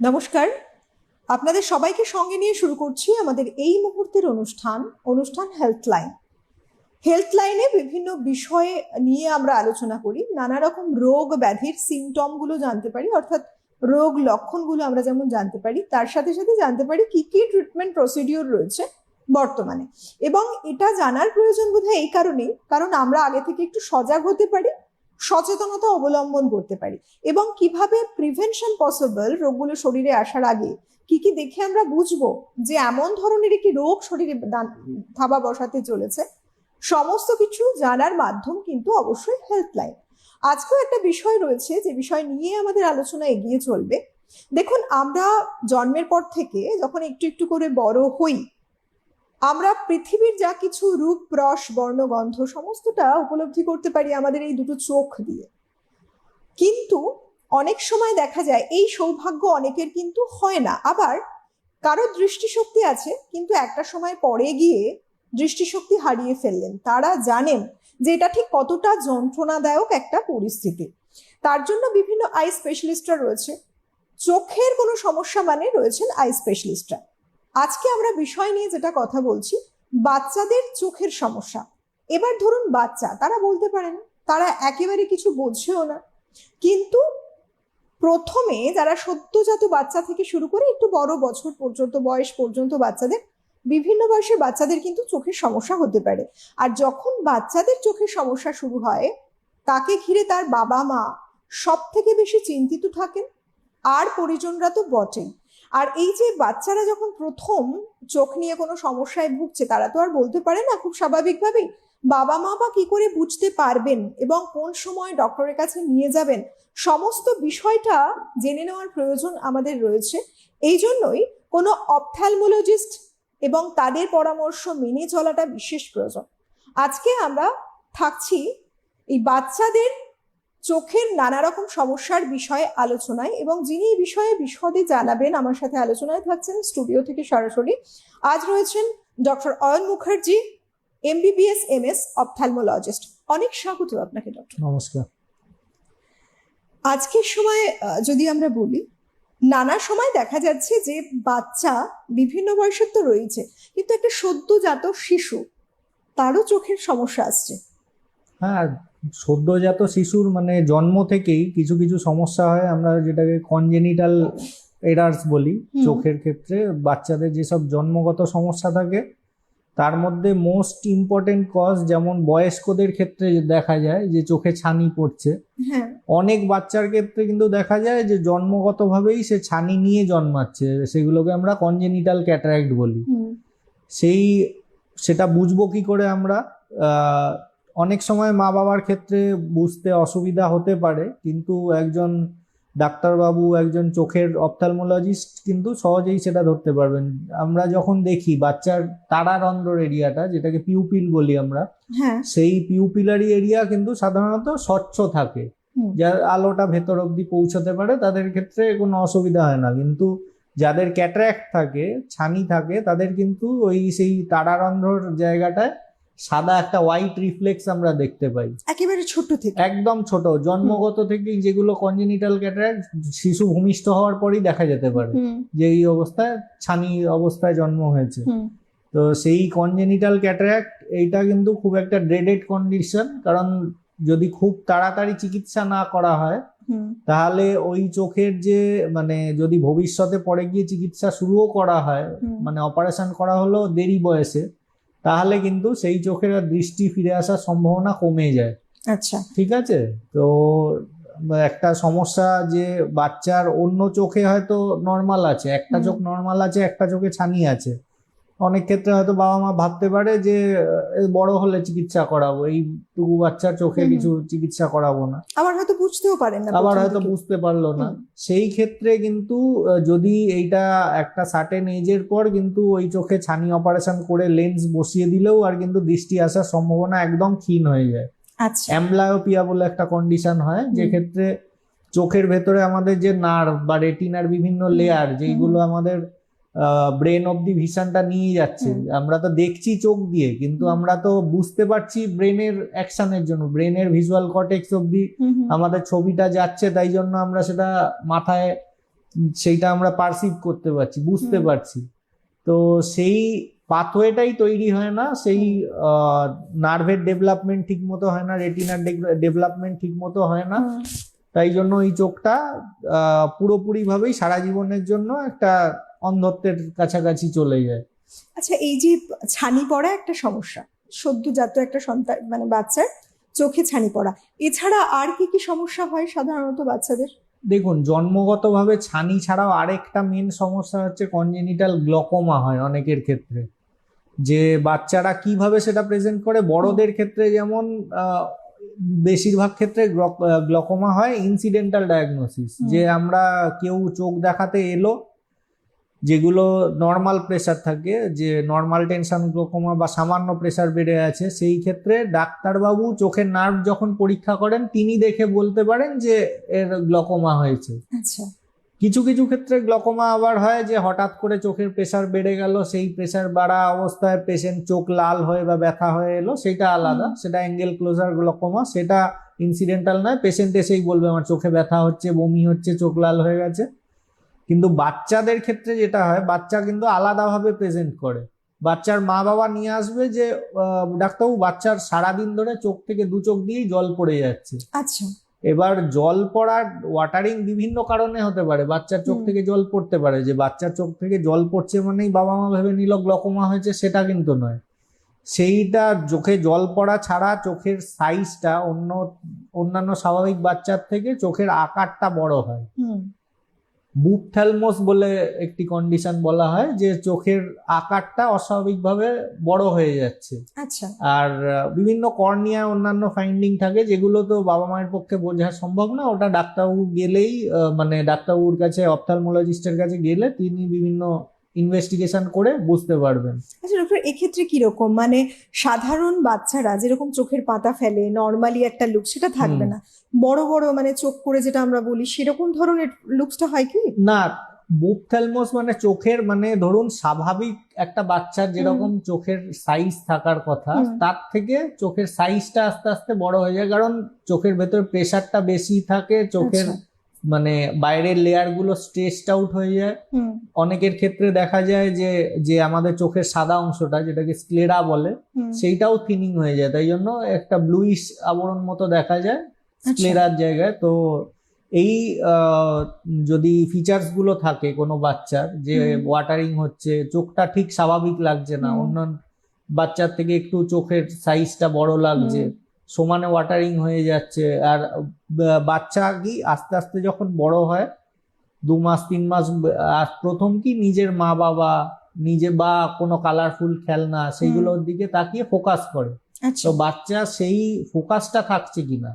নমস্কার। আপনাদের সবাইকে সঙ্গে নিয়ে শুরু করছি আমাদের এই মুহূর্তের অনুষ্ঠান অনুষ্ঠান হেলথলাইন হেলথলাইনে বিভিন্ন বিষয়ে নিয়ে আমরা আলোচনা করি। নানা রকম রোগ ব্যাধির সিমটমগুলো জানতে পারি, অর্থাৎ রোগ লক্ষণগুলো আমরা যেমন জানতে পারি, তার সাথে সাথে জানতে পারি কি কি ট্রিটমেন্ট প্রসিডিওর রয়েছে বর্তমানে। এবং এটা জানার প্রয়োজন বোধহয় এই কারণেই, কারণ আমরা আগে থেকে একটু সজাগ হতে পারি সচেতনতা অবলম্বন করতে পারি। এবং কীভাবে প্রিভেনশন পসিবল রোগগুলো শরীরে আসার আগে কি কি দেখে আমরা বুঝব যে এমন ধরনের একটি রোগ শরীরে থাবা বসাতে চলেছে? সমস্ত কিছু জানার মাধ্যম কিন্তু অবশ্যই হেল্পলাইন আজকেও একটা বিষয় রয়েছে যে বিষয় নিয়ে আমাদের আলোচনা এগিয়ে চলবে। দেখুন, আমরা জন্মের পর থেকে যখন একটু একটু করে বড় হই আমরা পৃথিবীর যা কিছু রূপ, রস, বর্ণ, গন্ধ সমস্তটা উপলব্ধি করতে পারি আমাদের এই দুটো চোখ দিয়ে। কিন্তু অনেক সময় দেখা যায় এই সৌভাগ্য অনেকের কিন্তু হয় না। আবার কারও দৃষ্টিশক্তি আছে, কিন্তু একটা সময় পরে গিয়ে দৃষ্টিশক্তি হারিয়ে ফেললেন। তারা জানেন যে এটা ঠিক কতটা যন্ত্রণাদায়ক একটা পরিস্থিতি। তার জন্য বিভিন্ন আই স্পেশালিস্টরা রয়েছে। চোখের কোনো সমস্যা মানে রয়েছেন আই স্পেশালিস্টরা আজকে আমরা বিষয় নিয়ে যেটা কথা বলছি, বাচ্চাদের চোখের সমস্যা। এবার ধরুন বাচ্চা, তারা বলতে পারে না তারা একেবারে কিছু বোঝেও না। কিন্তু প্রথমে যারা সদ্যজাত বাচ্চা থেকে শুরু করে একটু বড় বছর পর্যন্ত, বয়স পর্যন্ত বাচ্চাদের, বিভিন্ন বয়সের বাচ্চাদের কিন্তু চোখের সমস্যা হতে পারে। আর যখন বাচ্চাদের চোখের সমস্যা শুরু হয়, তাকে ঘিরে তার বাবা মা সব থেকে বেশি চিন্তিত থাকেন, আর পরিজনরা তো বটেই। আর এই যে বাচ্চারা যখন প্রথম চোখ নিয়ে কোনো সমস্যায় ভুগছে, তারা তো আর বলতে পারে না খুব স্বাভাবিকভাবেই। বাবা মা বা কি করে বুঝতে পারবেন এবং কোন সময় ডক্টরের কাছে নিয়ে যাবেন, সমস্ত বিষয়টা জেনে নেওয়ার প্রয়োজন আমাদের রয়েছে। এই জন্যই কোনো অপথ্যালমোলজিস্ট এবং তাদের পরামর্শ মেনে চলাটা বিশেষ প্রয়োজন। আজকে আমরা থাকছি এই বাচ্চাদের চোখের নানা রকম সমস্যার বিষয়ে আলোচনায় এবং যিনি এই বিষয়ে বিশদে জানাবেন আমার সাথে আলোচনায় থাকছেন স্টুডিও থেকে সরাসরি। আজ রয়েছেন doctor Ayan Mukherjee MBBS M S ophthalmologist অনেক স্বাগত আপনাকে ডক্টর। নমস্কার। আজকের সময় যদি আমরা বলি নানা সময় দেখা যাচ্ছে যে বাচ্চা বিভিন্ন বয়সের তো রয়েছে কিন্তু একটা সদ্যজাত শিশু তারও চোখের সমস্যা আসছে। হ্যাঁ সদ্যজাত শিশুর মানে জন্ম থেকেই কিছু কিছু সমস্যা হয় আমরা যেটাকে কনজেনিটাল এরার্স বলি চোখের ক্ষেত্রে। বাচ্চাদের যেসব জন্মগত সমস্যা থাকে তার মধ্যে মোস্ট ইম্পর্টেন্ট কজ যেমন বয়স্কদের ক্ষেত্রে দেখা যায় যে চোখে ছানি পড়ছে। হ্যাঁ। অনেক বাচ্চার ক্ষেত্রে কিন্তু দেখা যায় যে জন্মগতভাবেই সে ছানি নিয়ে জন্মাচ্ছে সেগুলোকে আমরা কনজেনিটাল ক্যাটারাক্ট বলি। সেই সেটা বুঝব কি করে আমরা? অনেক সময় মা বাবার ক্ষেত্রে বুঝতে অসুবিধা হতে পারে কিন্তু একজন ডাক্তারবাবু একজন চোখের অপথ্যালমোলজিস্ট কিন্তু সহজেই সেটা ধরতে পারবেন। আমরা যখন দেখি বাচ্চার তারারন্ধ্র এরিয়াটা যেটাকে পিউপিল বলি আমরা হ্যাঁ। সেই পিউপিলারি এরিয়া কিন্তু সাধারণত স্বচ্ছ থাকে। যার আলোটা ভেতর অবধি পৌঁছাতে পারে তাদের ক্ষেত্রে কোনো অসুবিধা হয় না। কিন্তু যাদের ক্যাটারাক্ট থাকে ছানি থাকে তাদের কিন্তু ওই সেই তারারন্ধ্রর জায়গাটায় সাদা একটা হোয়াইট রিফ্লেক্স আমরা দেখতে পাই। একেবারে ছোট থেকে। একদম ছোট। জন্মগত থেকেই যেগুলো কনজেনিটাল ক্যাটারাক্ট শিশু ভূমিষ্ঠ হওয়ার পরই দেখা যেতে পারে। যে এই অবস্থায় ছানি অবস্থায় জন্ম হয়েছে। তো সেই কনজেনিটাল ক্যাটারাক্ট এইটা কিন্তু খুব একটা ড্রেডেড কন্ডিশন কারণ যদি খুব তাড়াতাড়ি চিকিৎসা না করা হয় তাহলে ওই চোখের যে মানে যদি ভবিষ্যতে পরে গিয়ে চিকিৎসা শুরুও করা হয় মানে অপারেশন করা হলো দেরি বয়সে তাহলে কিন্তু সেই চোখের দৃষ্টি ফিরে আসার সম্ভাবনা কমে যায়। আচ্ছা। ঠিক আছে? তো একটা সমস্যা যে বাচ্চার অন্য চোখে হয়তো নর্মাল আছে একটা চোখ নর্মাল আছে একটা চোখে ছানি আছে। অনেক ক্ষেত্রে হয়তো বাবা মা ভাবতে পারে যে বড় হলে চিকিৎসা করাবো এই টুকু বাচ্চার চোখে। কিছু চিকিৎসা করাবো না। আবার হয়তো বুঝতেও পারেন না আবার হয়তো বুঝতে পারল না। সেই ক্ষেত্রে কিন্তু যদি এইটা একটা সার্টেন এজের পর কিন্তু ওই চোখে ছানি অপারেশন করে লেন্স বসিয়ে দিলেও আর কিন্তু দৃষ্টি আসার সম্ভাবনা একদম ক্ষীণ হয়ে যায়। আচ্ছা। অ্যাম্বলায়োপিয়া বলে একটা কন্ডিশন হয় যে ক্ষেত্রে চোখের ভেতরে আমাদের যে নার্ভ বা রেটিনার বিভিন্ন লেয়ার যেগুলো আমাদের ব্রেন অব্দি ভিশনটা নিয়ে যাচ্ছে। আমরা তো দেখছি চোখ দিয়ে কিন্তু আমরা তো বুঝতে পারছি ব্রেনের অ্যাকশনের জন্য ব্রেনের ভিজুয়াল অব্দি হুম হুম। আমাদের ছবিটা যাচ্ছে তাই জন্য আমরা সেটা মাথায় সেইটা আমরা পারসিভ করতে পারছি বুঝতে পারছি। তো সেই পাথওয়েটাই তৈরি হয় না সেই নার্ভের ডেভেলপমেন্ট ঠিক মতো হয় না রেটিনার ডেভেলপমেন্ট ঠিক মতো হয় না। তাই জন্য এই চোখটা পুরোপুরিভাবেই সারা জীবনের জন্য একটা অন্ধত্বের কাছাকাছি চলে যায়। আচ্ছা এই যে ছানি পড়া একটা সমস্যা সদ্য সদ্যজাত একটা সন্তান মানে বাচ্চার চোখে ছানি পড়া এছাড়া আর কি কি সমস্যা হয় সাধারণত বাচ্চাদের? দেখুন জন্মগতভাবে ছানি ছাড়াও আরেকটা মেন সমস্যা হচ্ছে কনজেনিটাল গ্লকোমা হয় অনেকের ক্ষেত্রে। যে বাচ্চারা কীভাবে সেটা প্রেজেন্ট করে? বড়দের ক্ষেত্রে যেমন বেশিরভাগ ক্ষেত্রে গ্লকোমা হয় ইনসিডেন্টাল ডায়াগনোসিস যে আমরা কেউ চোখ দেখাতে এলো যেগুলো নর্মাল প্রেশার থাকে যে নর্মাল টেনশন গ্লোকোমা বা সামান্য প্রেশার বেড়ে আছে সেই ক্ষেত্রে ডাক্তারবাবু চোখের নার্ভ যখন পরীক্ষা করেন তিনি দেখে বলতে পারেন যে এর গ্লকোমা হয়েছে। আচ্ছা। কিছু কিছু ক্ষেত্রে গ্লকোমা আবার হয় যে হঠাৎ করে চোখের প্রেশার বেড়ে গেল সেই প্রেশার বাড়া অবস্থায় পেশেন্ট চোখ লাল হয়ে বা ব্যথা হয়ে এলো সেটা আলাদা। সেটা অ্যাঙ্গেল ক্লোজার গ্লকোমা সেটা ইনসিডেন্টাল নয় পেশেন্ট এসেই বলবে আমার চোখে ব্যথা হচ্ছে বমি হচ্ছে চোখ লাল হয়ে গেছে। কিন্তু বাচ্চাদের ক্ষেত্রে যেটা হয় বাচ্চা কিন্তু আলাদাভাবে প্রেজেন্ট করে। বাচ্চার মা বাবা নিয়ে আসবে যে ডাক্তারবাবু বাচ্চার সারাদিন ধরে চোখ থেকে দু চোখ দিয়েই জল পড়ে যাচ্ছে। আচ্ছা। এবার জল পড়ার ওয়াটারিং বিভিন্ন কারণে হতে পারে। বাচ্চার চোখ থেকে জল পড়তে পারে। যে বাচ্চার চোখ থেকে জল পড়ছে মানেই বাবা মা ভেবে নিল গ্লকোমা হয়েছে সেটা কিন্তু নয়। সেইটা চোখে জল পড়া ছাড়া চোখের সাইজটা অন্য অন্যান্য স্বাভাবিক বাচ্চার থেকে চোখের আকারটা বড় হয়। বুপথ্যালমোস বলে একটি কন্ডিশন বলা হয় যে চোখের আকারটা অস্বাভাবিকভাবে বড় হয়ে যাচ্ছে। আচ্ছা। আর বিভিন্ন কর্নিয়া অন্যান্য ফাইন্ডিং থাকে যেগুলো তো বাবা মায়ের পক্ষে বোঝা সম্ভব না। ওটা ডাক্তারবাবু গেলেই মানে ডাক্তারবাবুর কাছে অপথালমোলজিস্টের কাছে গেলে তিনি বিভিন্ন ইনভেস্টিগেশন করে বুঝতে পারবেন। আচ্ছা ডক্টর এক্ষেত্রে কীরকম? মানে সাধারণ বাচ্চারা যেরকম চোখের পাতা ফেলে নর্মালি একটা লুক সেটা থাকবে না। বড় বড় মানে চোখ করে যেটা আমরা বলি সেরকম ধরনের লুকসটা হয় কি? না বুপথ্যালমোস মানে চোখের মানে ধরুন স্বাভাবিক একটা বাচ্চার যেরকম চোখের সাইজ থাকার কথা তার থেকে চোখের সাইজটা আস্তে আস্তে বড় হয়ে যায়। কারণ চোখের ভেতর প্রেশারটা বেশি থাকে চোখের আচ্ছা। মানে বাইরের লেয়ারগুলো স্ট্রেসড আউট হয়ে যায়। অনেকের ক্ষেত্রে দেখা যায় যে যে আমাদের চোখের সাদা অংশটা যেটাকে স্ক্লেরা বলে সেইটাও থিনিং হয়ে যায়। তাই জন্য একটা ব্লুইশ আবরণ মতো দেখা যায়। স্ক্লেরার জায়গায়। তো এই যদি ফিচার্সগুলো থাকে কোনো বাচ্চার যে ওয়াটারিং হচ্ছে চোখটা ঠিক স্বাভাবিক লাগছে না। অন্য বাচ্চার থেকে একটু চোখের সাইজটা বড় লাগছে সমানে ওয়াটারিং হয়ে যাচ্ছে আর বাচ্চা কি আস্তে আস্তে যখন বড় হয় দু মাস তিন মাস আর প্রথম কি নিজের মা বাবা নিজে বা কোনো কালারফুল খেলনা সেইগুলোর দিকে তাকিয়ে ফোকাস করে। আচ্ছা। তো বাচ্চা সেই ফোকাসটা থাকছে কিনা।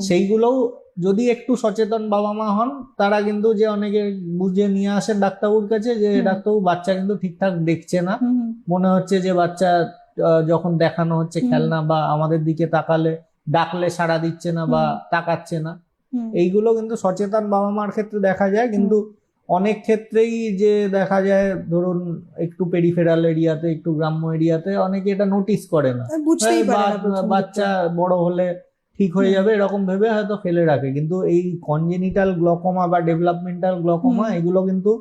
সেইগুলোও যদি একটু সচেতন বাবা মা হন তারা কিন্তু যে অনেকে বুঝে নিয়ে আসেন ডাক্তারবাবুর কাছে যে। ডাক্তারবাবু বাচ্চা কিন্তু ঠিকঠাক দেখছে না। মনে হচ্ছে যে বাচ্চা যখন দেখানো হচ্ছে খেলনা বা আমাদের দিকে তাকালে ডাকলে সাড়া দিচ্ছে না বা তাকাচ্ছে না। এইগুলো কিন্তু সচেতন বাবা মার ক্ষেত্রে দেখা যায় কিন্তু অনেক ক্ষেত্রেই যে দেখা যায় ধরুন একটু পেরিফেরাল এরিয়াতে একটু গ্রাম্য এরিয়াতে অনেকে এটা নোটিস করে না। বাচ্চা বড় হলে ঠিক হয়ে যাবে এরকম ভেবে হয়তো ফেলে রাখে। কিন্তু এই কনজেনিটাল গ্লকোমা বা ডেভেলপমেন্টাল গ্লকোমা এগুলো কিন্তু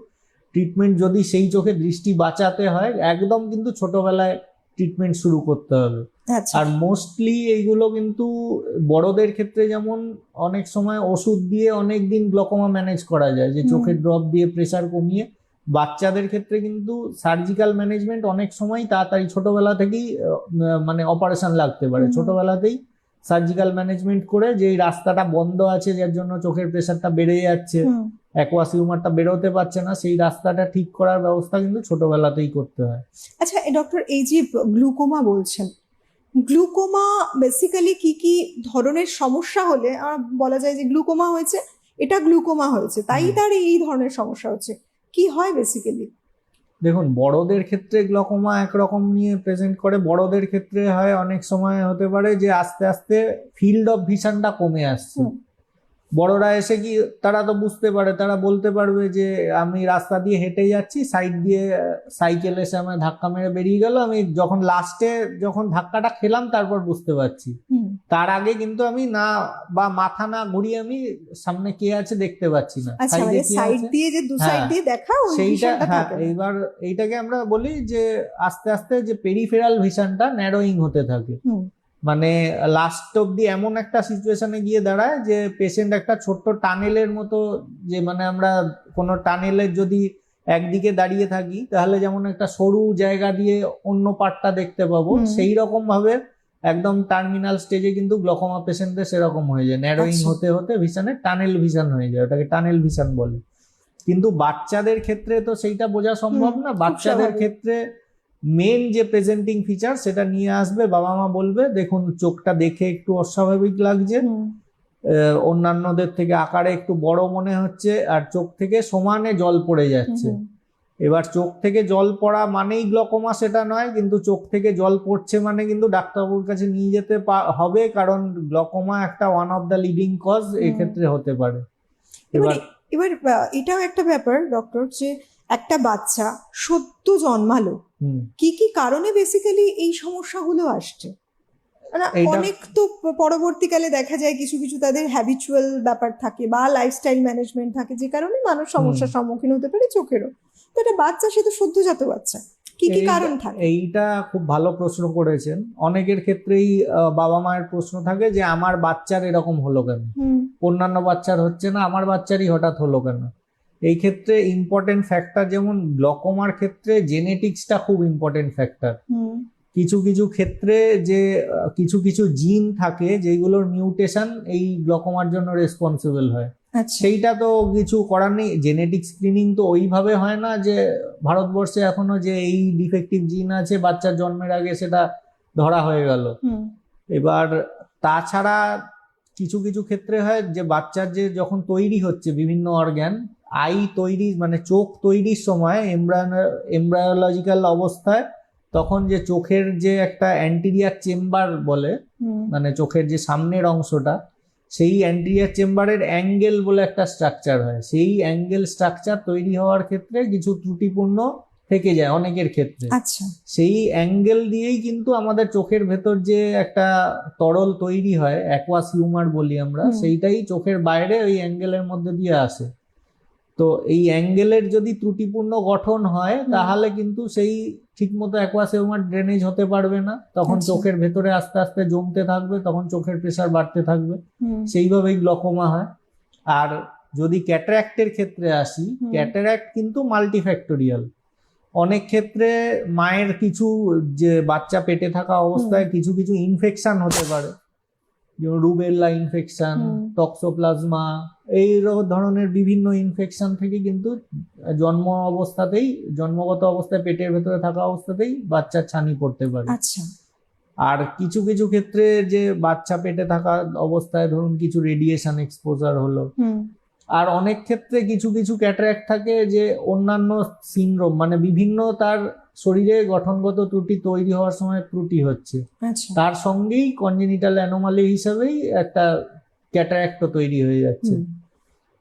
ট্রিটমেন্ট যদি সেই চোখে দৃষ্টি বাঁচাতে হয় একদম কিন্তু ছোটবেলায় ট্রিটমেন্ট শুরু করতে হবে। আচ্ছা। আর মোস্টলি এইগুলো কিন্তু বড়দের ক্ষেত্রে যেমন অনেক সময় ওষুধ দিয়ে অনেক দিন গ্লকোমা ম্যানেজ করা যায় যে চোখের ড্রপ দিয়ে প্রেসার কমিয়ে। বাচ্চাদের ক্ষেত্রে কিন্তু সার্জিক্যাল ম্যানেজমেন্ট অনেক সময় তাড়াতাড়ি ছোটবেলা থেকেই মানে অপারেশন লাগতে পারে। ছোটবেলাতেই সার্জিক্যাল ম্যানেজমেন্ট করে যে রাস্তাটা বন্ধ আছে যার জন্য চোখের প্রেশারটা বেড়ে যাচ্ছে হুম। বেরোতে পারছে না সেই রাস্তাটা ঠিক করার ব্যবস্থা কিন্তু ছোটবেলাতেই করতে হয় আচ্ছা ডক্টর এই যে গ্লুকোমা বলছেন গ্লুকোমা বেসিক্যালি কি কি ধরনের সমস্যা হলে বলা যায় যে গ্লুকোমা হয়েছে এটা গ্লুকোমা হয়েছে তাই। তার এই ধরনের সমস্যা হচ্ছে কি হয় বেসিক্যালি দেখুন, বড়দের ক্ষেত্রে গ্লকোমা একরকম নিয়ে প্রেজেন্ট করে, বড়দের ক্ষেত্রে হয় অনেক সময় হতে পারে যে আস্তে আস্তে ফিল্ড অফ ভিশনটা কমে আসছে। বড়রা এসে কি তারা তো বুঝতে পারে তারা বলতে পারবে যে আমি রাস্তা দিয়ে হেঁটে যাচ্ছি সাইড দিয়ে সাইকেল এসে আমার ধাক্কা মেরে বেরিয়ে গেল আমি যখন লাস্টে যখন ধাক্কাটা খেলাম তারপর বুঝতে পারছি। তার আগে কিন্তু আমি না বা মাথা না ঘুরিয়ে আমি সামনে কে আছে দেখতে পাচ্ছি না। আচ্ছা সাইডে মানে কে সাইড দিয়ে যে দু সাইড হ্যাঁ, দিয়ে দেখা সেইটা হ্যাঁ এইবার এইটাকে আমরা বলি যে আস্তে আস্তে যে পেরিফেরাল ভিশনটা ন্যারোয়িং হতে থাকে। মানে লাস্ট অব্দি এমন একটা সিচুয়েশনে গিয়ে দাঁড়ায় যে পেশেন্ট একটা ছোট্ট টানেলের মতো যে মানে আমরা কোনো টানেলের যদি একদিকে দাঁড়িয়ে থাকি তাহলে যেমন একটা সরু জায়গা দিয়ে অন্য পার্টটা দেখতে পাবো সেই রকম ভাবে একদম টার্মিনাল স্টেজে কিন্তু গ্লকোমা পেশেন্টদের সেরকম হয়ে যায়। ন্যারোয়িং আচ্ছা। হতে হতে ভিশনে টানেল ভিশন হয়ে যায় ওটাকে টানেল ভিশন বলে। কিন্তু বাচ্চাদের ক্ষেত্রে তো সেইটা বোঝা সম্ভব না। বাচ্চাদের ক্ষেত্রে মেন যে প্রেজেন্টিং ফিচার সেটা নিয়ে আসবে বাবা মা বলবে দেখুন চোখটা দেখে একটু অস্বাভাবিক লাগছে। অন্যান্যদের থেকে আকারে একটু বড় মনে হচ্ছে আর চোখ থেকে সমানে জল পড়ে যাচ্ছে। এবার চোখ থেকে জল পড়া মানেই গ্লকোমা সেটা নয় কিন্তু চোখ থেকে জল পড়ছে মানে কিন্তু ডাক্তারবাবুর কাছে নিয়ে যেতে হবে কারণ গ্লকোমা একটা one of the leading cause এক্ষেত্রে হতে পারে। এবার এবার এটাও একটা ব্যাপার ডক্টর যে একটা বাচ্চা সদ্য জন্মালো কি কি কারণে বেসিক্যালি এই সমস্যাগুলো আসছে? অনেক তো পরবর্তীকালে দেখা যায় কিছু কিছু তাদের হ্যাবিচুয়াল ব্যাপার থাকে বা লাইফস্টাইল ম্যানেজমেন্ট থাকে যে কারণে মানুষ সমস্যার সম্মুখীন হতে পারে চোখেরও। তো এটা বাচ্চা সে তো সদ্যজাত বাচ্চা। কি কি কারণ থাকে? এইটা খুব ভালো প্রশ্ন করেছেন। অনেকের ক্ষেত্রেই বাবা মায়ের প্রশ্ন থাকে যে আমার বাচ্চার এরকম হলো কেন? অন্যান্য বাচ্চার হচ্ছে না আমার বাচ্চারই হঠাৎ হলো কেন? এই ক্ষেত্রে ইম্পর্টেন্ট ফ্যাক্টর যেমন গ্লকোমার ক্ষেত্রে জেনেটিক্সটা খুব ইম্পর্টেন্ট ফ্যাক্টর কিছু কিছু ক্ষেত্রে যে কিছু কিছু জিন থাকে যেগুলোর মিউটেশন এই গ্লকোমার জন্য রেসপন্সিবল হয়। আচ্ছা। সেইটা তো কিছু করার নেই। জেনেটিক স্ক্রিনিং তো ওইভাবে হয় না যে ভারতবর্ষে এখনও যে এই ডিফেক্টিভ জিন আছে বাচ্চার জন্মের আগে সেটা ধরা হয়ে গেল। এবার তাছাড়া কিছু কিছু ক্ষেত্রে হয় যে বাচ্চার যে যখন তৈরি হচ্ছে বিভিন্ন অর্গ্যান আই তৈরি মানে চোখ তৈরির সময় এমব্রায়োলজিক্যাল অবস্থায় তখন যে চোখের যে একটা অ্যান্টিরিয়ার চেম্বার বলে মানে চোখের যে সামনের অংশটা সেই অ্যান্টিরিয়ার চেম্বারের অ্যাঙ্গেল বলে একটা স্ট্রাকচার হয়। সেই অ্যাঙ্গেল স্ট্রাকচার তৈরি হওয়ার ক্ষেত্রে কিছু ত্রুটিপূর্ণ থেকে যায় অনেকের ক্ষেত্রে। আচ্ছা। সেই অ্যাঙ্গেল দিয়েই কিন্তু আমাদের চোখের ভেতর যে একটা তরল তৈরি হয় অ্যাকোয়াস হিউমার বলি আমরা সেইটাই চোখের বাইরে ওই অ্যাঙ্গেলের মধ্যে দিয়ে আসে। তো এই অ্যাঙ্গেলের যদি ত্রুটিপূর্ণ গঠন হয় তাহলে কিন্তু সেই ঠিকমতো অ্যাকোয়াস হিউমার ড্রেনেজ হতে পারবে না। তখন আচ্ছা। চোখের ভেতরে আস্তে আস্তে জমতে থাকবে তখন চোখের প্রেশার বাড়তে থাকবে। সেইভাবেই গ্লকোমা হয়। আর যদি ক্যাটারাক্টের ক্ষেত্রে আসি। ক্যাটারাক্ট কিন্তু মাল্টিফ্যাক্টোরিয়াল। অনেক ক্ষেত্রে মায়ের কিছু যে বাচ্চা পেটে থাকা অবস্থায় কিছু কিছু ইনফেকশন হতে পারে। যেমন রুবেল্লা ইনফেকশন টক্সোপ্লাজমা এই ধরনের বিভিন্ন ইনফেকশন থেকে কিন্তু জন্ম অবস্থাতেই জন্মগত অবস্থায় পেটের ভেতরে থাকা অবস্থাতেই বাচ্চার ছানি পড়তে পারে। আচ্ছা। আর কিছু কিছু ক্ষেত্রে যে বাচ্চা পেটে থাকা অবস্থায় ধরুন কিছু রেডিয়েশন এক্সপোজার হলো। আর অনেক ক্ষেত্রে কিছু কিছু ক্যাটারাক্ট থাকে যে অন্যান্য সিনড্রোম মানে বিভিন্ন তার শরীরে গঠনগত ত্রুটি তৈরি হওয়ার সময় ত্রুটি হচ্ছে। আচ্ছা। তার সঙ্গেই কনজেনিটাল অ্যানোমালি হিসেবেই একটা ক্যাটারাক্টও তৈরি হয়ে যাচ্ছে।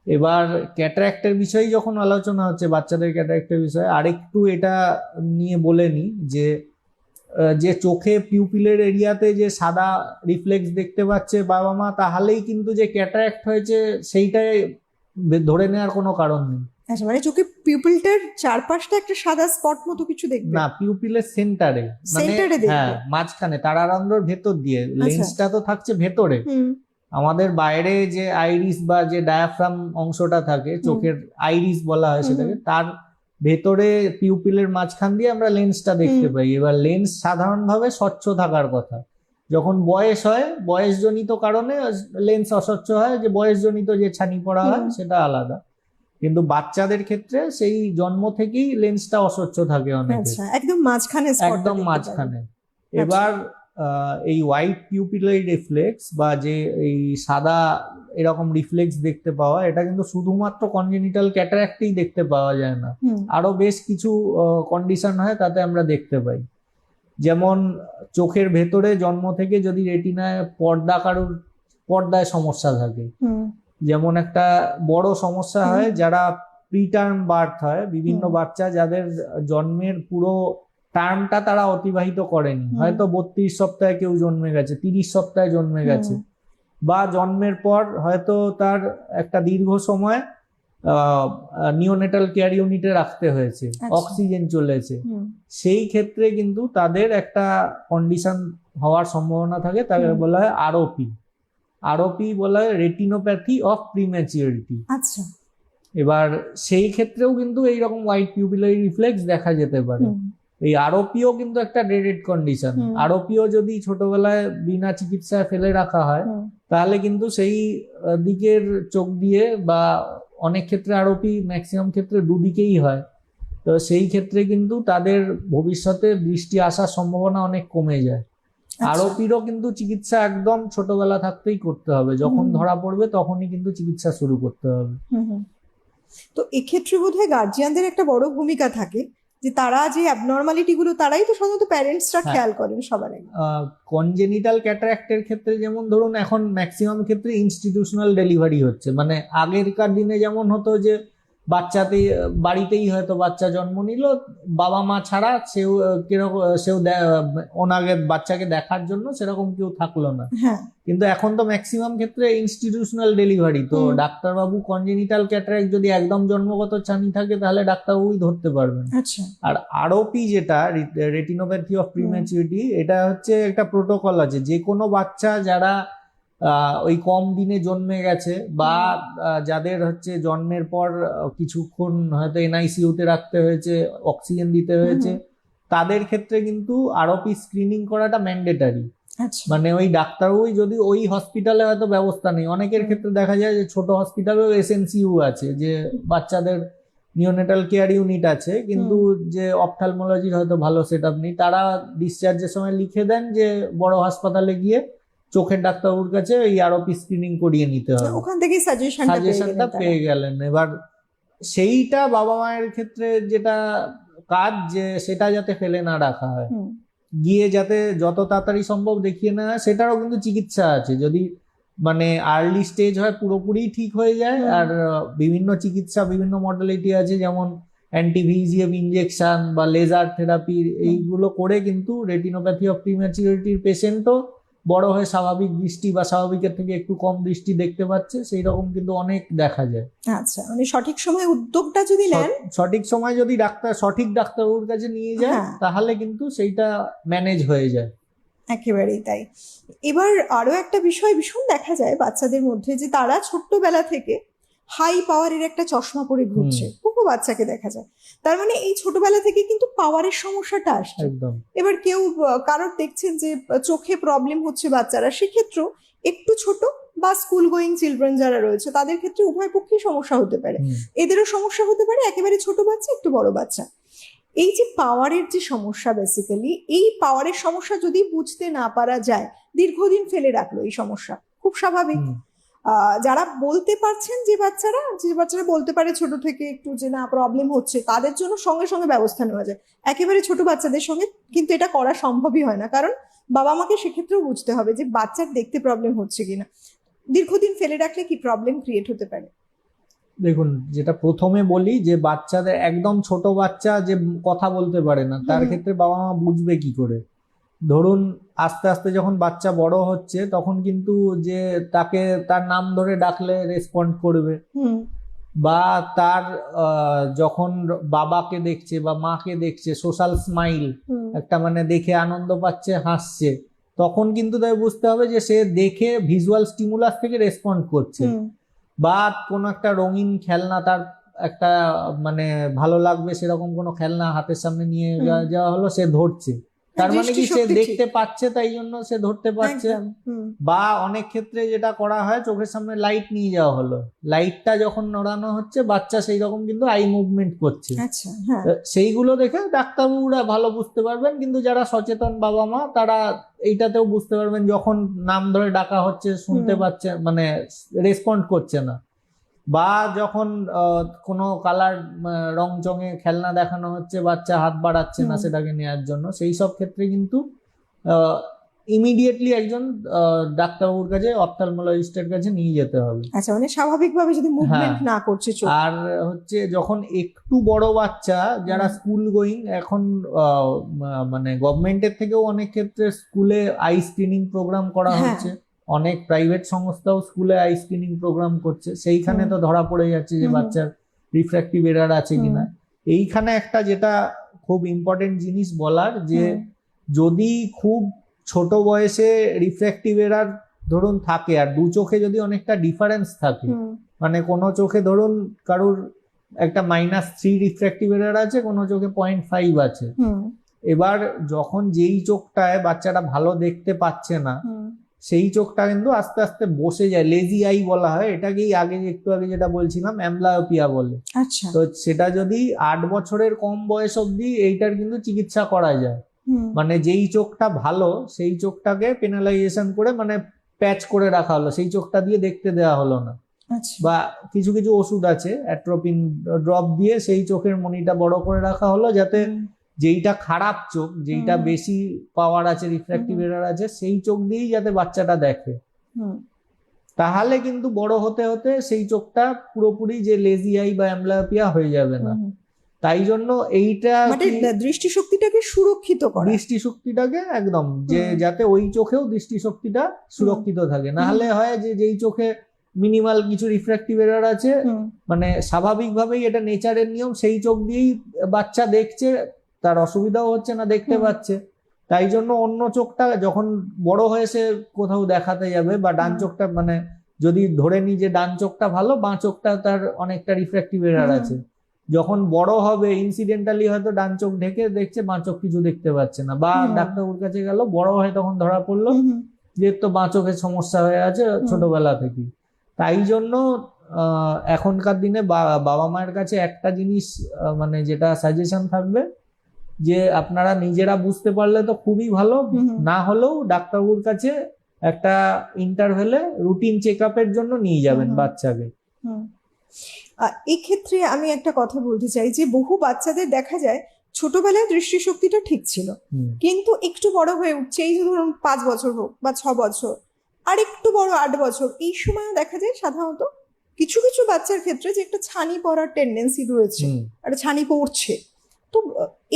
এবার ক্যাটারাক্টের বিষয়ে যখন আলোচনা হচ্ছে বাচ্চাদের ক্যাটারাক্টের বিষয়ে আরেকটু এটা নিয়ে বলে নি যে যে চোখে পিউপিলের এরিয়াতে যে সাদা রিফ্লেক্স দেখতে পাচ্ছে বাবা মা তাহলেই কিন্তু যে ক্যাটারাক্ট হয়েছে সেইটাই ধরে নেওয়ার কোনো কারণ নেই। আচ্ছা মানে চোখে পিপলটার চারপাশটা একটা সাদা স্পট মতো কিছু দেখবে? না পিউপিলের সেন্টারে মানে দেখবে? হ্যাঁ মাঝখানে তারারন্ধ্রর ভেতর দিয়ে। লেন্সটা তো থাকছে ভেতরে। আমাদের বাইরে যে আইরিস বা যে ডায়াফ্রাম অংশটা থাকে চোখের আইরিস বলা হয় সেটাকে তার ভেতরে পিউপিলের মাঝখান দিয়ে আমরা লেন্সটা দেখতে পাই। এবার লেন্স সাধারণভাবে স্বচ্ছ থাকার কথা। যখন বয়স হয় বয়সজনিত কারণে লেন্স অস্বচ্ছ হয় যে বয়সজনিত যে ছানি পড়া হয় সেটা আলাদা। কিন্তু বাচ্চাদের ক্ষেত্রে সেই জন্ম থেকেই লেন্সটা অস্বচ্ছ থাকে অনেকে আচ্ছা একদম মাঝখানে একদম মাঝখানে। আচ্ছা। এবার এই হোয়াইট পিউপিলারি রিফ্লেক্স বা যে এই সাদা এরকম রিফ্লেক্স দেখতে পাওয়া এটা কিন্তু শুধুমাত্র কনজেনিটাল ক্যাটারাক্টেই দেখতে পাওয়া যায় না। আরও বেশ কিছু কন্ডিশন হয় তাতে আমরা দেখতে পাই। যেমন চোখের ভেতরে জন্ম থেকে যদি রেটিনায় পর্দা কারোর পর্দায় সমস্যা থাকে। যেমন একটা বড় সমস্যা হয় যারা প্রিটার্ম বার্থ হয় বিভিন্ন বাচ্চা যাদের জন্মের পুরো টার্মটা তারা অতিবাহিত করেনি। হয়তো বত্রিশ সপ্তাহে কেউ জন্মে গেছে তিরিশ সপ্তাহে জন্মে গেছে। বা জন্মের পর হয়তো তার একটা দীর্ঘ সময় নিওনেটাল কেয়ার ইউনিটে রাখতে হয়েছে আচ্ছা। অক্সিজেন চলেছে। সেই ক্ষেত্রে কিন্তু তাদের একটা কন্ডিশন হওয়ার সম্ভাবনা থাকে তাকে বলা হয় আরওপি আরওপি বলা হয় রেটিনোপ্যাথি অফ প্রিম্যাচিউরিটি আচ্ছা। এবার সেই ক্ষেত্রেও কিন্তু এইরকম হোয়াইট পিউপিলারি রিফ্লেক্স দেখা যেতে পারে। এই আরোপিও কিন্তু একটা ডেডেড কন্ডিশন। আরোপিও যদি ছোটবেলায় বিনা চিকিৎসায় ফেলে রাখা হয় তাহলে কিন্তু সেই দিকের চোখ দিয়ে বা অনেক ক্ষেত্রে আরোপি ম্যাক্সিমাম ক্ষেত্রে দুদিকেই হয়। তো সেই ক্ষেত্রে কিন্তু তাদের ভবিষ্যতে বৃষ্টি আসার সম্ভাবনা অনেক কমে যায়। আচ্ছা। আরোপিরও কিন্তু চিকিৎসা একদম ছোটবেলা থাকতেই করতে হবে। যখন ধরা পড়বে তখনই কিন্তু চিকিৎসা শুরু করতে হবে। তো এক্ষেত্রে বোধহয় গার্জিয়ানদের একটা বড় ভূমিকা থাকে। যে তারা যে অ্যাবনর্মালিটি গুলো তারাই তো সাধারণত প্যারেন্টসরা। খেয়াল করেন সবার আগে কনজেনিটাল ক্যাটারাক্টের ক্ষেত্রে যেমন ধরুন এখন ম্যাক্সিমাম ক্ষেত্রে ইনস্টিটিউশনাল ডেলিভারি হচ্ছে মানে আগেরকার দিনে যেমন হতো যে বাচ্চাতে বাড়িতেই হয়তো বাচ্চা জন্ম নিল বাবা মা ছাড়া সেও কীরকম সেও ওনাকে বাচ্চাকে দেখার জন্য সেরকম কেউ থাকল না। হ্যাঁ। কিন্তু এখন তো ম্যাক্সিমাম ক্ষেত্রে ইনস্টিটিউশনাল ডেলিভারি তো। ডাক্তারবাবু কনজেনিটাল ক্যাটারাক্ট যদি একদম জন্মগত ছানি থাকে তাহলে ডাক্তারবাবুই ধরতে পারবেন। আচ্ছা। আর আরওপি যেটা রেটিনোপ্যাথি অফ প্রিম্যাচুরিটি এটা হচ্ছে একটা প্রোটোকল আছে। যে কোনো বাচ্চা যারা ওই কম দিনে জন্মে গেছে বা যাদের হচ্ছে জন্মের পর কিছুক্ষণ হয়তো এনআইসিউতে রাখতে হয়েছে অক্সিজেন দিতে হয়েছে তাদের ক্ষেত্রে কিন্তু আরওপি স্ক্রিনিং করাটা ম্যান্ডেটারি আচ্ছা। মানে ওই ডাক্তারবাবুই যদি ওই হসপিটালে হয়তো ব্যবস্থা নেই। অনেকের ক্ষেত্রে দেখা যায় যে ছোট হসপিটালেও এসএনসিইউ আছে যে বাচ্চাদের নিওনেটাল কেয়ার ইউনিট আছে কিন্তু যে অপথালমোলজির হয়তো ভালো সেট নেই তারা ডিসচার্জের সময় লিখে দেন যে বড় হাসপাতালে গিয়ে চোখের ডাক্তারবাবুর কাছে এই আরওপি স্ক্রিনিং করিয়ে নিতে হবে। ওখান থেকেই সাজেশনটা সাজেশনটা পেয়ে গেলেন। এবার সেইটা বাবা মায়ের ক্ষেত্রে যেটা কাজ যে সেটা যাতে ফেলে না রাখা হয়। গিয়ে যাতে যত তাড়াতাড়ি সম্ভব দেখিয়ে হয় সেটারও কিন্তু চিকিৎসা আছে। যদি মানে আর্লি স্টেজ হয় পুরোপুরি ঠিক হয়ে যায় আর বিভিন্ন চিকিৎসা বিভিন্ন মডালিটি আছে যেমন অ্যান্টিভিজিএম ইনজেকশন বা লেজার থেরাপি এইগুলো করে কিন্তু রেটিনোপ্যাথি অফ প্রিম্যাচুরিটির পেশেন্টও বড় হয়ে স্বাভাবিক দৃষ্টি বা স্বাভাবিকের থেকে একটু কম দৃষ্টি দেখতে পাচ্ছে সেই রকম কিন্তু অনেক দেখা যায়। আচ্ছা মানে সঠিক সময় উদ্যোগটা যদি নেন। সঠিক সময় যদি ডাক্তার সঠিক ডাক্তারবাবুর কাছে নিয়ে যায় হ্যাঁ। তাহলে কিন্তু সেইটা ম্যানেজ হয়ে যায়। একেবারেই তাই। এবার আরও একটা বিষয় ভীষণ দেখা যায় বাচ্চাদের মধ্যে যে তারা ছোট্টবেলা থেকে হাই পাওয়ারের একটা চশমা পরে ঘুরছে। বহু বাচ্চাকে দেখা যায়। তার মানে এই ছোটবেলা থেকে কিন্তু পাওয়ারের সমস্যাটা আসছে। এবার কেউ কারোর দেখছেন যে চোখে প্রবলেম হচ্ছে বাচ্চারা সেক্ষেত্রেও একটু ছোট বা স্কুল গোয়িং চিলড্রেন যারা রয়েছে তাদের ক্ষেত্রে উভয় পক্ষেই সমস্যা হতে পারে। এদেরও সমস্যা হতে পারে একেবারে ছোট বাচ্চা একটু বড় বাচ্চা। এই যে পাওয়ারের যে সমস্যা বেসিক্যালি এই পাওয়ারের সমস্যা যদি বুঝতে না পারা যায় দীর্ঘদিন ফেলে রাখল এই সমস্যা। খুব স্বাভাবিক। যারা বলতে পারছেন যে বাচ্চারা যে বাচ্চারা বলতে পারে ছোট থেকে একটু যে না প্রবলেম হচ্ছে তাদের জন্য সঙ্গে সঙ্গে ব্যবস্থা নেওয়া যায়। একেবারে ছোট বাচ্চাদের সঙ্গে কিন্তু এটা করা সম্ভবই হয় না। কারণ বাবা মাকে সেক্ষেত্রেও বুঝতে হবে যে বাচ্চার দেখতে প্রবলেম হচ্ছে কিনা। দীর্ঘদিন ফেলে রাখলে কি প্রবলেম ক্রিয়েট হতে পারে? দেখুন যেটা প্রথমে বলি যে বাচ্চাদের একদম ছোট বাচ্চা যে কথা বলতে পারে না তার ক্ষেত্রে বাবা মা বুঝবে কি করে? ধরুন আস্তে আস্তে যখন বাচ্চা বড় হচ্ছে তখন কিন্তু যে তাকে তার নাম ধরে ডাকলে রেসপন্ড করবে। বা তার যখন বাবাকে দেখছে বা মাকে দেখছে সোশ্যাল স্মাইল একটা মানে দেখে আনন্দ পাচ্ছে হাসছে তখন কিন্তু তাই বুঝতে হবে যে সে দেখে ভিজুয়াল স্টিমুলাস থেকে রেসপন্ড করছে। বা কোনো একটা রঙিন খেলনা তার একটা মানে ভালো লাগবে সেরকম কোনো খেলনা হাতের সামনে নিয়ে যাওয়া- যাওয়া হলো সে ধরছে। তার মানে কি সে দেখতে পাচ্ছে তাই জন্য সে ধরতে পারছে। বা অনেক ক্ষেত্রে যেটা করা হয় চোখের সামনে লাইট নিয়ে যাওয়া হলো। লাইটটা যখন নড়ানো হচ্ছে বাচ্চা সেই রকম কিন্তু আই মুভমেন্ট করছে। আচ্ছা হ্যাঁ। সেইগুলো দেখে ডাক্তারবাবুরা ভালো বুঝতে পারবেন কিন্তু যারা সচেতন বাবা মা তারা এইটাতেও বুঝতে পারবেন যখন নাম ধরে ডাকা হচ্ছে শুনতে পাচ্ছে মানে রেসপন্ড করছে না। বা যখন কোনো কালার রং চঙে খেলনা দেখানো হচ্ছে বাচ্চা হাত বাড়াচ্ছে না সেটাকে নেওয়ার জন্য সেই সব ক্ষেত্রে কিন্তু ইমিডিয়েটলি একজন ডাক্তারবাবুর কাছে অপথালমোলজিস্টের কাছে নিয়ে যেতে হবে আচ্ছা মানে স্বাভাবিকভাবে যদি মুভমেন্ট হ্যাঁ। না করছে চোখ আর হচ্ছে যখন একটু বড় বাচ্চা যারা। স্কুল গোয়িং এখন মানে গভর্নমেন্টের থেকেও অনেক ক্ষেত্রে স্কুলে আই স্ক্রিনিং প্রোগ্রাম করা হ্যাঁ। হচ্ছে অনেক প্রাইভেট সংস্থাও স্কুলে আই স্ক্রিনিং প্রোগ্রাম করছে। সেইখানে তো ধরা পড়ে যাচ্ছে যে বাচ্চার রিফ্র্যাক্টিভ এরার আছে কিনা। এইখানে একটা যেটা খুব ইম্পর্টেন্ট জিনিস বলার যে যদি খুব ছোট বয়সে রিফ্র্যাক্টিভ এরার ধরুন থাকে আর দু চোখে যদি অনেকটা ডিফারেন্স থাকে মানে কোনো চোখে ধরুন কারোর একটা মাইনাস থ্রি রিফ্র্যাক্টিভ এরার আছে কোনো চোখে পয়েন্ট ফাইভ আছে। এবার যখন যেই চোখটায় বাচ্চাটা ভালো দেখতে পাচ্ছে না সেই চোখটা কিন্তু আস্তে আস্তে বসে যায় লেজি আই বলা হয়। এটাকেই আগে একটু আগে যেটা বলছিলাম অ্যামলায়োপিয়া বলে। আচ্ছা। তো সেটা যদি আট বছরের কম বয়স অবধি এইটার কিন্তু চিকিৎসা করা যায়। মানে যেই চোখটা ভালো সেই চোখটাকে পেনালাইজেশন করে মানে প্যাচ করে রাখা হলো। সেই চোখটা দিয়ে দেখতে দেওয়া হলো না। আচ্ছা। বা কিছু কিছু ওষুধ আছে অ্যাট্রোপিন ড্রপ দিয়ে সেই চোখের মনিটা বড় করে রাখা হলো যাতে যেইটা খারাপ চোখ যেইটা বেশি পাওয়ার আছে রিফ্র্যাক্টিভ এরার আছে সেই চোখ দিয়েই যাতে বাচ্চাটা দেখে। তাহলে কিন্তু বড় হতে হতে সেই চোখটা পুরোপুরি যে লেজি আই বা অ্যামলাপিয়া হয়ে যাবে না। তাই জন্য এইটা মানে দৃষ্টিশক্তিটাকে সুরক্ষিত করা। দৃষ্টিশক্তিটাকে একদম যে যাতে ওই চোখেও দৃষ্টিশক্তিটা সুরক্ষিত থাকে। না হলে হয় যে যেই চোখে মিনিমাল কিছু রিফ্র্যাক্টিভ এরার আছে মানে স্বাভাবিকভাবেই এটা নেচারের নিয়ম সেই চোখ দিয়েই বাচ্চা দেখছে তার অসুবিধাও হচ্ছে না দেখতে পাচ্ছে। তাই জন্য অন্য চোখটা যখন বড় হয়ে সে কোথাও দেখাতে যাবে বা ডান চোখটা মানে যদি ধরে নি যে ডান চোখটা ভালো বাঁ চোখটা তার অনেকটা রিফ্র্যাক্টিভ এরার আছে। যখন বড় হবে ইনসিডেন্টালি হয়তো ডান চোখ ঢেকে দেখছে বাঁ চোখ কিছু দেখতে পাচ্ছে না। বা। ডাক্তারবাবুর কাছে গেল বড় হয়ে তখন ধরা পড়ল যে তো বাঁ চোখের সমস্যা হয়ে আছে ছোটবেলা থেকেই। তাই জন্য আহ, এখনকার দিনে বা- বাবা মায়ের কাছে একটা জিনিস মানে যেটা সাজেশন থাকবে যে আপনারা নিজেরা বুঝতে পারলে তো খুবই ভালো। না হলেও ডাক্তারবাবুর কাছে একটা ইন্টারভেলে রুটিন চেক জন্য নিয়ে যাবেন। বাচ্চাকে এক্ষেত্রে আমি একটা কথা বলতে চাই যে বহু বাচ্চাদের দেখা যায় ছোটবেলায় দৃষ্টিশক্তিটা ঠিক ছিল কিন্তু একটু বড় হয়ে উঠছে এই যে ধরুন পাঁচ বছর হোক বা ছ বছর আর একটু বড় আট বছর এই সময়ও দেখা যায় সাধারণত কিছু কিছু বাচ্চার ক্ষেত্রে যে একটা ছানি পড়ার টেন্ডেন্সি রয়েছে। একটা ছানি পড়ছে তো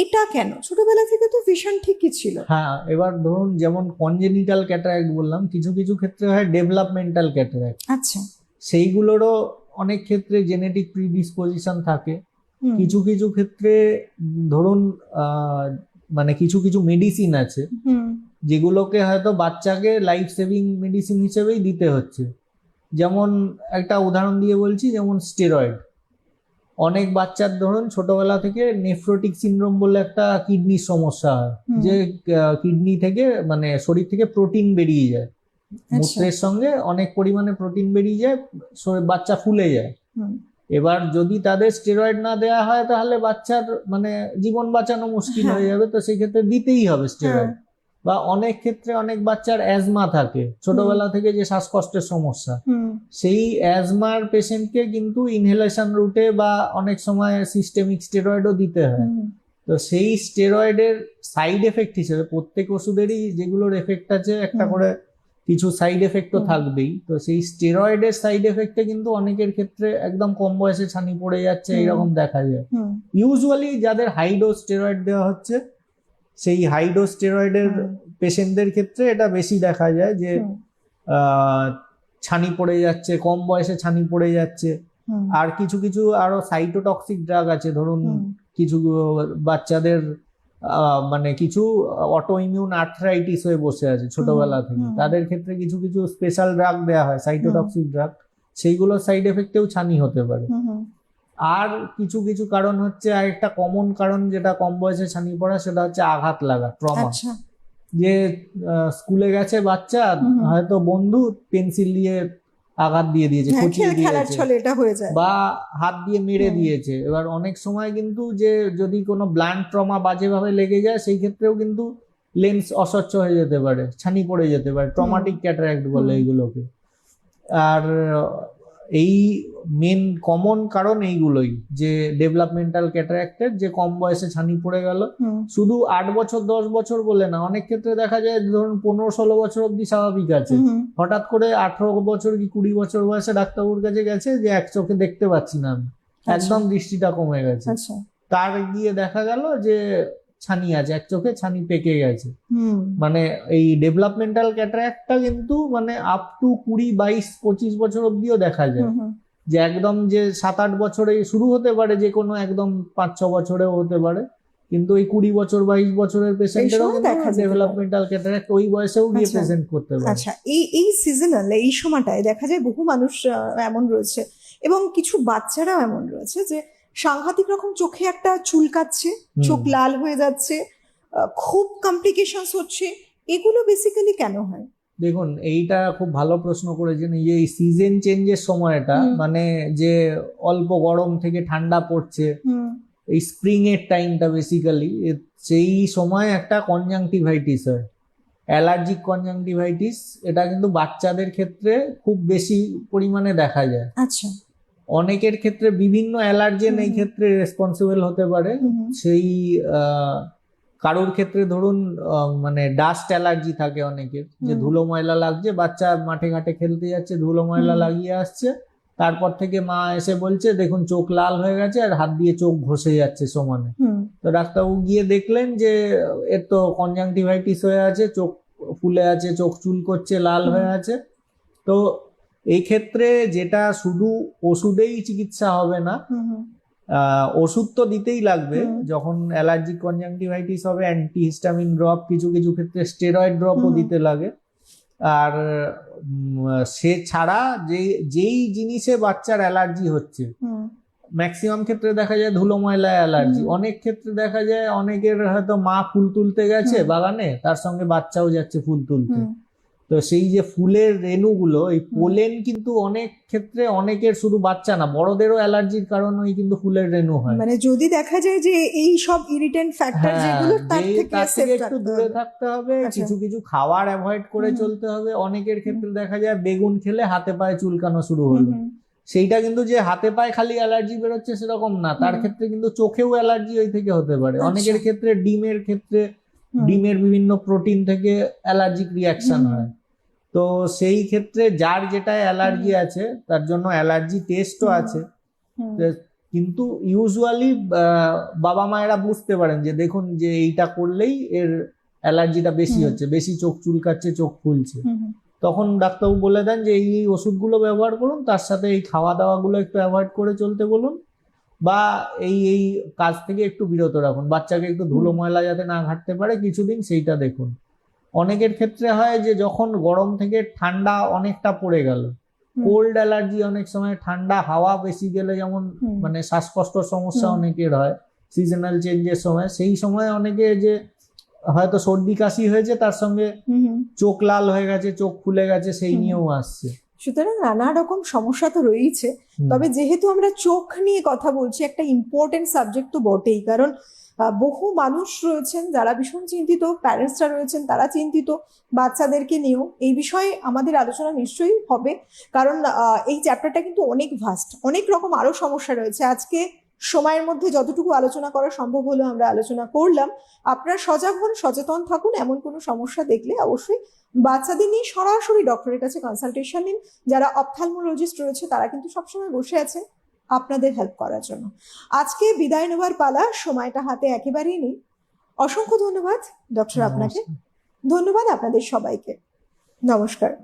এটা কেন? ছোটবেলা থেকে তো ভিশন ঠিকই ছিল। হ্যাঁ এবার ধরুন যেমন কনজেনিটাল ক্যাটারাক্ট বললাম কিছু কিছু ক্ষেত্রে হয় ডেভেলপমেন্টাল ক্যাটারাক্ট আচ্ছা। সেইগুলোরও অনেক ক্ষেত্রে জেনেটিক প্রিডিসপোজিশন থাকে। কিছু কিছু ক্ষেত্রে ধরুন মানে কিছু কিছু মেডিসিন আছে। যেগুলোকে হয়তো বাচ্চাকে লাইফ সেভিং মেডিসিন হিসেবেই দিতে হচ্ছে। যেমন একটা উদাহরণ দিয়ে বলছি যেমন স্টেরয়েড অনেক বাচ্চার ধরুন ছোটবেলা থেকে নেফ্রোটিক সিনড্রোম বলে একটা কিডনির সমস্যা হয়। যে কিডনি থেকে মানে শরীর থেকে প্রোটিন বেরিয়ে যায়। আচ্ছা। মূত্রের সঙ্গে অনেক পরিমাণে প্রোটিন বেরিয়ে যায় বাচ্চা ফুলে যায়। এবার যদি তাদের স্টেরয়েড না দেওয়া হয় তাহলে বাচ্চার মানে জীবন বাঁচানো মুশকিল হ্যাঁ। হয়ে যাবে। তো সেই ক্ষেত্রে দিতেই হবে স্টেরয়েড। বা অনেক ক্ষেত্রে অনেক বাচ্চার অ্যাজমা থাকে। ছোটবেলা থেকে যে শ্বাসকষ্টের সমস্যা সেই অ্যাজমার পেশেন্টকে কিন্তু ইনহেলেশন রুটে বা অনেক সময় সিস্টেমিক স্টেরয়েডও দিতে হয়। তো সেই স্টেরয়েডের সাইড এফেক্ট হিসেবে প্রত্যেক ওষুধেরই যেগুলোর এফেক্ট আছে একটা করে কিছু সাইড এফেক্টও হুম। থাকবেই। তো সেই স্টেরয়েডের সাইড এফেক্টে কিন্তু অনেকের ক্ষেত্রে একদম কম বয়সে ছানি পড়ে যাচ্ছে হুম। এইরকম দেখা যায়। ইউজুয়ালি যাদের হাই ডোজ স্টেরয়েড দেওয়া হচ্ছে সেই হাই ডোজ স্টেরয়েডের পেশেন্টদের ক্ষেত্রে এটা বেশি দেখা যায় যে ছানি পড়ে যাচ্ছে কম বয়সে ছানি পড়ে যাচ্ছে। আর কিছু কিছু আরও সাইটোটক্সিক ড্রাগ আছে ধরুন কিছু বাচ্চাদের আহ, মানে কিছু অটো ইমিউন আর্থ্রাইটিস হয়ে বসে আছে ছোটবেলা থেকে। তাদের ক্ষেত্রে কিছু কিছু স্পেশাল ড্রাগ দেওয়া হয় সাইটোটক্সিক ড্রাগ। সেইগুলোর সাইড এফেক্টেও ছানি হতে পারে। আর কিছু কিছু কারণ হচ্ছে আর একটা কমন কারণ যেটা কম বয়সে ছানি পড়া সেটা হচ্ছে আঘাত লাগা ট্রমা আচ্ছা। যে স্কুলে গেছে বাচ্চা। হয়তো বন্ধু পেন্সিল দিয়ে আঘাত দিয়ে দিয়েছে হ্যাঁ দিয়েছে এটা হয়ে যায়। বা হাত দিয়ে মেরে দিয়েছে। এবার অনেক সময় কিন্তু যে যদি কোনো ব্লান্ট ট্রমা বাজেভাবে লেগে যায় সেই ক্ষেত্রেও কিন্তু লেন্স অস্বচ্ছ হয়ে যেতে পারে ছানি পড়ে যেতে পারে ট্রমাটিক ক্যাটারাক্ট বলে হুম। এইগুলোকে আর এই মেন কমন কারণ এইগুলোই যে ডেভেলপমেন্টাল ক্যাটারাক্টের যে কম বয়সে ছানি পড়ে গেল। শুধু আট বছর দশ বছর বলে না অনেক ক্ষেত্রে দেখা যায় ধরুন পনেরো ষোলো বছর অব্দি স্বাভাবিক আছে। হঠাৎ করে আঠারো বছর কি কুড়ি বছর বয়সে ডাক্তারবাবুর কাছে গেছে যে এক চোখে দেখতে পাচ্ছি না আমি। একদম দৃষ্টিটা কমে গেছে। আচ্ছা। তার গিয়ে দেখা গেল যে ছানি আছে এক চোখে ছানি পেকে গেছে। মানে এই ডেভেলপমেন্টাল ক্যাটারাক্টটা কিন্তু মানে আপ টু কুড়ি বাইশ পঁচিশ বছর অব্দিও দেখা যায়। যে একদম যে সাত আট বছরে শুরু হতে পারে যে কোনো একদম পাঁচ ছ বছরেও হতে পারে। কিন্তু এই কুড়ি বছর বাইশ বছরের পেশেন্টেরও ডেভেলপমেন্টাল ক্যাটারাক্ট ওই বয়সেও গিয়ে আচ্ছা। প্রেজেন্ট করতে পারে। আচ্ছা এই এই সিজনাল এই সময়টায় দেখা যায় বহু মানুষ এমন রয়েছে। এবং কিছু বাচ্চারাও এমন রয়েছে যে সাংঘাতিক রকম চোখে একটা চুলকাচ্ছে। চোখ লাল হয়ে যাচ্ছে খুব কমপ্লিকেশনস হচ্ছে। এগুলো বেসিক্যালি কেন হয়? দেখুন এইটা খুব ভালো প্রশ্ন করেছেন। এই যে এই সিজন চেঞ্জের সময়টা মানে যে অল্প গরম থেকে ঠান্ডা পড়ছে এই স্প্রিং এর টাইমটা বেসিক্যালি সেই সময় একটা কনজাংটিভাইটিস হয়। অ্যালার্জিক কনজাংটিভাইটিস এটা কিন্তু বাচ্চাদের ক্ষেত্রে খুব বেশি পরিমাণে দেখা যায়। আচ্ছা। অনেকের ক্ষেত্রে বিভিন্ন অ্যালার্জেন এই ক্ষেত্রে রেসপন্সিবল হতে পারে। সেই কারোর ক্ষেত্রে ধরুন মানে ডাস্ট অ্যালার্জি থাকে অনেকের যে। ধুলো ময়লা লাগছে বাচ্চা মাঠে ঘাটে খেলতে যাচ্ছে ধুলো ময়লা লাগিয়ে আসছে তারপর থেকে মা এসে বলছে দেখুন চোখ লাল হয়ে গেছে আর হাত দিয়ে চোখ ঘষে যাচ্ছে সমানে। তো ডাক্তারবাবু গিয়ে দেখলেন যে এর তো কনজাংটিভাইটিস হয়ে আছে চোখ ফুলে আছে চোখ চুল করছে লাল হয়ে আছে। তো এই ক্ষেত্রে যেটা শুধু ওষুধেই চিকিৎসা হবে না ওষুধ তো দিতেই লাগবে। যখন অ্যালার্জিক কনজাংটিভাইটিস হবে অ্যান্টিহিস্টামিন ড্রপ কিছু কিছু ক্ষেত্রে স্টেরয়েড ড্রপও দিতে লাগে। আর সে ছাড়া যে যেই জিনিসে বাচ্চার অ্যালার্জি হচ্ছে ম্যাক্সিমাম ক্ষেত্রে দেখা যায় ধুলো ময়লায় অ্যালার্জি। অনেক ক্ষেত্রে দেখা যায় অনেকের হয়তো মা ফুল তুলতে গেছে বাগানে তার সঙ্গে বাচ্চাও যাচ্ছে ফুল তুলতে। তো সেই যে ফুলের রেণুগুলো এই পোলেন কিন্তু অনেক ক্ষেত্রে অনেকের শুধু বাচ্চা না বড়দেরও অ্যালার্জির কারণেই কিন্তু ফুলের রেণু হয়। মানে যদি দেখা যায় যে এই সব ইরিটেন্ট ফ্যাক্টর যেগুলো তার থেকে সেফ একটু দূরে থাকতে হবে আচ্ছা। কিছু কিছু খাবার অ্যাভয়েড করে চলতে হবে। অনেকের ক্ষেত্রে দেখা যায় বেগুন খেলে হাতে পায়ে চুলকানো শুরু হলো। সেইটা কিন্তু যে হাতে পায়ে খালি অ্যালার্জি বেরোচ্ছে সেরকম না। তার ক্ষেত্রে কিন্তু চোখেও অ্যালার্জি ওই থেকে হতে পারে। আচ্ছা। অনেকের ক্ষেত্রে ডিমের ক্ষেত্রে ডিমের বিভিন্ন প্রোটিন থেকে অ্যালার্জিক রিয়াকশন হয়। তো সেই ক্ষেত্রে যার যেটা অ্যালার্জি আছে তার জন্য অ্যালার্জি টেস্টও আছে। কিন্তু ইউজুয়ালি বাবা মায়েরা বুঝতে পারেন যে দেখুন যে এইটা করলেই এর অ্যালার্জিটা বেশি হচ্ছে বেশি চোখ চুলকাচ্ছে চোখ ফুলছে। তখন ডাক্তারবাবু বলে দেন যে এই এই ওষুধগুলো ব্যবহার করুন তার সাথে এই খাওয়া দাওয়াগুলো একটু অ্যাভয়েড করে চলতে বলুন বা এই এই কাজ থেকে একটু বিরত রাখুন। বাচ্চাকে একটু ধুলো ময়লা যাতে না ঘাটতে পারে কিছুদিন সেইটা দেখুন। অনেকের ক্ষেত্রে হয় যে যখন গরম থেকে ঠান্ডা অনেকটা পড়ে গেল কোল্ড অ্যালার্জি অনেক সময় ঠান্ডা হাওয়া বেশি গেলে যেমন মানে শ্বাসকষ্ট সমস্যা অনেকের হয় সিজনাল চেঞ্জের সময়। সেই সময় অনেকে যে হয়তো সর্দি কাশি হয়েছে তার সঙ্গে চোখ লাল হয়ে গেছে চোখ ফুলে গেছে সেই নিয়েও আসছে। সুতরাং নানা রকম সমস্যা তো রয়েছে তবে যেহেতু আমরা চোখ নিয়ে কথা বলছি একটা ইম্পর্টেন্ট সাবজেক্ট তো বটেই। কারণ বহু মানুষ রয়েছেন যারা ভীষণ চিন্তিত প্যারেন্টসরা রয়েছেন তারা চিন্তিত, বাচ্চাদেরকে নিয়েও। এই বিষয়ে আমাদের আলোচনা নিশ্চয়ই হবে। কারণ এই চ্যাপ্টারটা কিন্তু অনেক ভাস্ট অনেক রকম আরও সমস্যা রয়েছে। আজকে সময়ের মধ্যে যতটুকু আলোচনা করা সম্ভব হলো আমরা আলোচনা করলাম। আপনারা সজাগ হন, সচেতন থাকুন, এমন কোনো সমস্যা দেখলে অবশ্যই বাচ্চাদের নিয়ে সরাসরি ডক্টরের কাছে কনসালটেশন নিন। যারা অপথালমোলজিস্ট রয়েছে তারা কিন্তু সবসময় বসে আছে আপনাদের হেল্প করার জন্য। আজকে বিদায় নেওয়ার পালা সময়টা হাতে একেবারেই নেই। অসংখ্য ধন্যবাদ ডক্টর আপনাকে। ধন্যবাদ আপনাদের সবাইকে। নমস্কার।